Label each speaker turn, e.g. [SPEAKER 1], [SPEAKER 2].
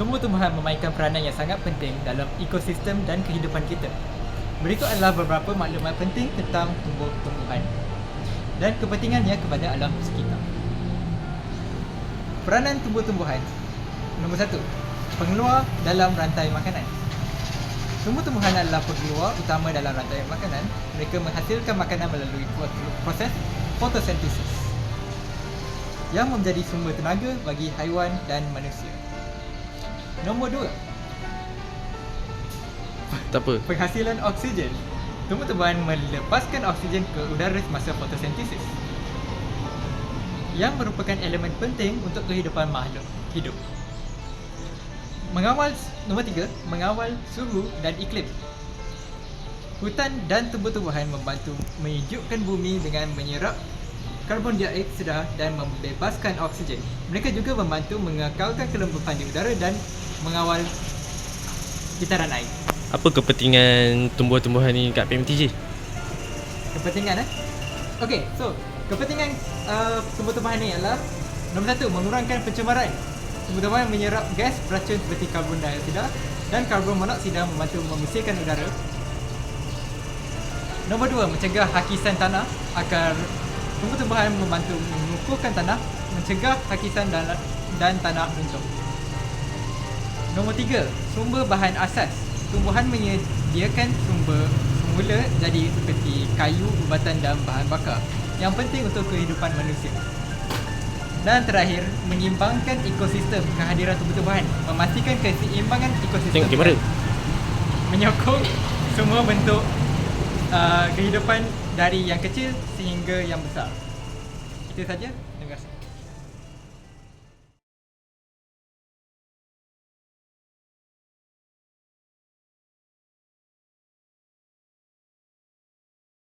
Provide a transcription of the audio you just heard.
[SPEAKER 1] tumbuh-tumbuhan memainkan peranan yang sangat penting dalam ekosistem dan kehidupan kita. Berikut adalah beberapa maklumat penting tentang tumbuh-tumbuhan dan kepentingannya kepada alam sekitar. Peranan tumbuh-tumbuhan Nombor satu Pengeluar dalam rantai makanan Tumbuh-tumbuhan adalah pengeluar utama dalam rantai makanan Mereka menghasilkan makanan melalui proses fotosintesis Yang menjadi sumber tenaga bagi haiwan dan manusia Nombor dua
[SPEAKER 2] Tak apa.
[SPEAKER 1] Penghasilan oksigen Tumbuh-tumbuhan melepaskan oksigen ke udara semasa fotosintesis yang merupakan elemen penting untuk kehidupan makhluk hidup. Mengawal nombor tiga, mengawal suhu dan iklim. Hutan dan tumbuh-tumbuhan membantu menghijaukan bumi dengan menyerap karbon dioksida dan membebaskan oksigen. Mereka juga membantu mengekalkan kelembapan di udara dan mengawal kitaran air.
[SPEAKER 2] Apa kepentingan tumbuh-tumbuhan ni kat PMTJ?
[SPEAKER 1] Kepentingan eh? Okay, so kepentingan uh, tumbuh-tumbuhan ni adalah Nombor satu, mengurangkan pencemaran Tumbuh-tumbuhan menyerap gas beracun seperti karbon dioksida dan karbon monoksida membantu membersihkan udara Nombor dua, mencegah hakisan tanah agar tumbuh-tumbuhan membantu mengukuhkan tanah Mencegah hakisan dan, dan tanah runtuh Nombor tiga, sumber bahan asas Tumbuhan menyediakan sumber semula jadi seperti kayu, ubatan dan bahan bakar yang penting untuk kehidupan manusia. Dan terakhir, menyimbangkan ekosistem kehadiran tumbuh-tumbuhan, memastikan keseimbangan ekosistem.
[SPEAKER 2] Tengok kamera.
[SPEAKER 1] Menyokong semua bentuk uh, kehidupan dari yang kecil sehingga yang besar. Itu saja.